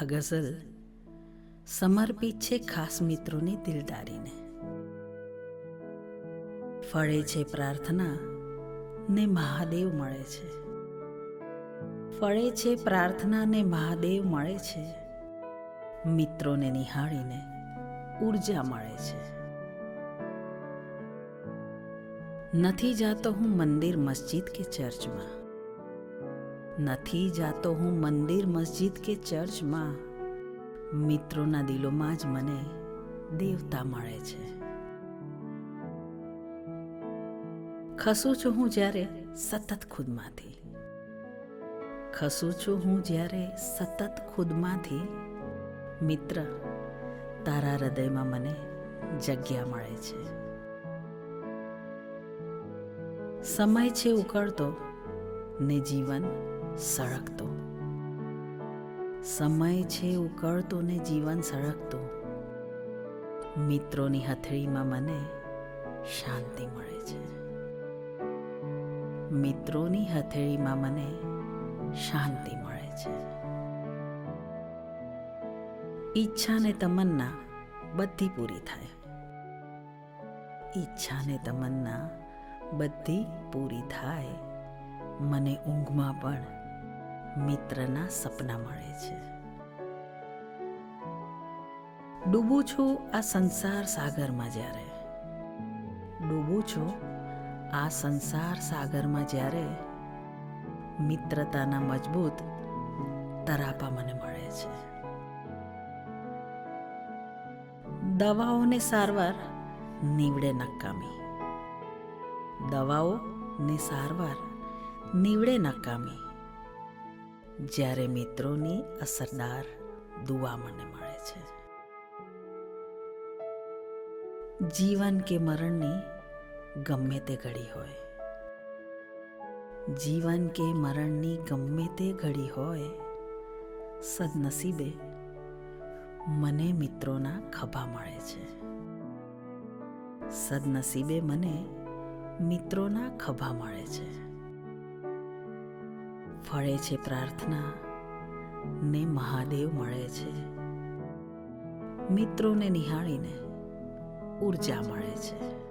આ ગઝલ સમર્પિત છે ખાસ મિત્રોની દિલદારીને. ફળે છે પ્રાર્થના ને મહાદેવ મળે છે. ફળે છે પ્રાર્થના ને મહાદેવ મળે છે. મિત્રોને નિહાળીને ઊર્જા મળે છે. નથી જાતો હું મંદિર મસ્જિદ કે ચર્ચમાં. નથી જાતો હું મંદિર મસ્જિદ કે ચર્ચમાં. મિત્રોના દિલોમાં જ મને દેવતા મળે છે. ખસું છું હું જ્યારે સતત ખુદમાંથી. ખસું છું હું જ્યારે સતત ખુદમાંથી. મિત્ર, તારા હૃદયમાં મને જગ્યા મળે છે. સમય છે ઉકળતો ને જીવન સળગતો સમય છે ઉકળતો ને જીવન સળગતો મિત્રોની હથેળીમાં મને શાંતિ મળે છે. મિત્રોની હથેળીમાં મને શાંતિ મળે છે. ઈચ્છા ને તમન્ના બધી પૂરી થાય. ઈચ્છા ને તમન્ના બધી પૂરી થાય. મને ઊંઘમાં પણ મિત્રના સપના મળે છે. ડૂબું છું આ સંસાર સાગરમાં જ્યારે. ડૂબું છું આ સંસાર સાગરમાં જ્યારે. મિત્રતાના મજબૂત તરાપા મને મળે છે. દવાઓને સારવાર નીવડે નકામી. દવાઓ ને સારવાર નીવડે નકામી. જ્યારે મિત્રોની અસરદાર દુવા મને મળે છે. જીવન કે મરણની ગમે તે ઘડી હોય. જીવન કે મરણની ગમે તે ઘડી હોય, સદનસીબે મને મિત્રોના ખભા મળે છે. સદનસીબે મને મિત્રોના ખભા મળે છે. ફળે છે પ્રાર્થના. ને મહાદેવ મળે છે. મિત્રોને નિહાળીને ઊર્જા મળે છે.